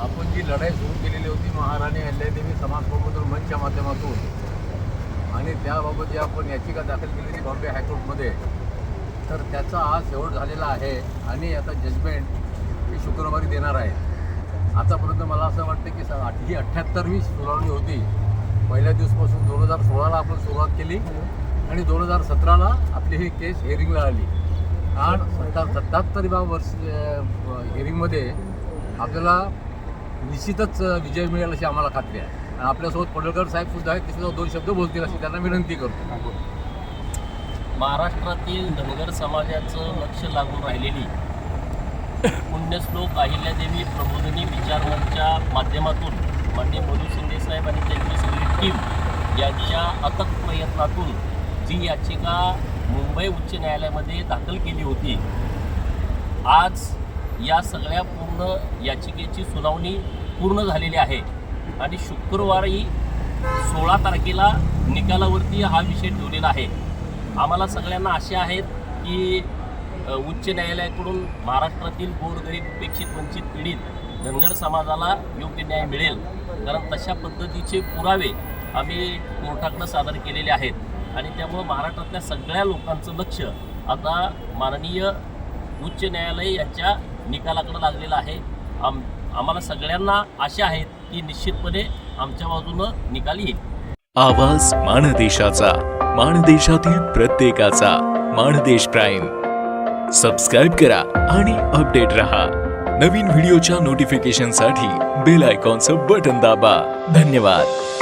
आपण जी लढाई सुरू केलेली होती महाराणी अहिल्यादेवी समाज प्रबोधन मंचच्या माध्यमातून आणि त्याबाबत जी आपण याचिका दाखल केली होती बॉम्बे हायकोर्टमध्ये तर त्याचा आज शेवट झालेला आहे आणि आता जजमेंट मी शुक्रवारी देणार आहे. आतापर्यंत मला असं वाटतं की स- ही अठ्ठ्याहत्तरवी सुनावणी होती. पहिल्या दिवसपासून दोन हजार सोळाला आपण सुरुवात केली आणि दोन हजार सतराला आपली ही केस हिअरिंगला आली. आणि सत्ता सत्याहत्तरव्या वर्ष हिअरिंगमध्ये आपल्याला निश्चितच विजय मिळेल अशी आम्हाला खात्री आहे. आणि आपल्यासोबत पडळकर साहेब सुद्धा आहेत ते सुद्धा दोन शब्द बोलतील अशी त्यांना विनंती करतो. महाराष्ट्रातील धनगर समाजाचं लक्ष लागून राहिलेली पुण्यश्लोक अहिल्यादेवी प्रबोधिनी विचारमंचच्या माध्यमातून माननीय मधु शिंदे साहेब आणि त्यांची सगळी टीम यांच्या अथक प्रयत्नातून जी याचिका मुंबई उच्च न्यायालयामध्ये दाखल केली होती आज या सगळ्या पूर्ण याचिकेची सुनावणी पूर्ण झालेली आहे. आणि शुक्रवारी सोळा तारखेला निकालावरती हा विषय ठेवलेला आहे. आम्हाला सगळ्यांना आशा आहेत की उच्च न्यायालयाकडून महाराष्ट्रातील गोरगरीब उपेक्षित वंचित पीडित धनगर समाजाला योग्य न्याय मिळेल. कारण तशा पद्धतीचे पुरावे आम्ही कोर्टाकडं सादर केलेले आहेत. आणि त्यामुळं महाराष्ट्रातल्या सगळ्या लोकांचं लक्ष आता माननीय उच्च न्यायालय यांच्या निकालाकडे लागलेला आहे. आम आम्हाला सगळ्यांना आशा आहेत की निश्चितपणे आमच्या बाजूनं निकाल येईल. आवाज माणदेशाचा माणदेशातील प्रत्येकाचा माणदेश प्राईम. सबस्क्राईब करा आणि अपडेट रहा. नवीन व्हिडिओच्या नोटिफिकेशनसाठी बेल आयकॉनचं बटन दाबा. धन्यवाद.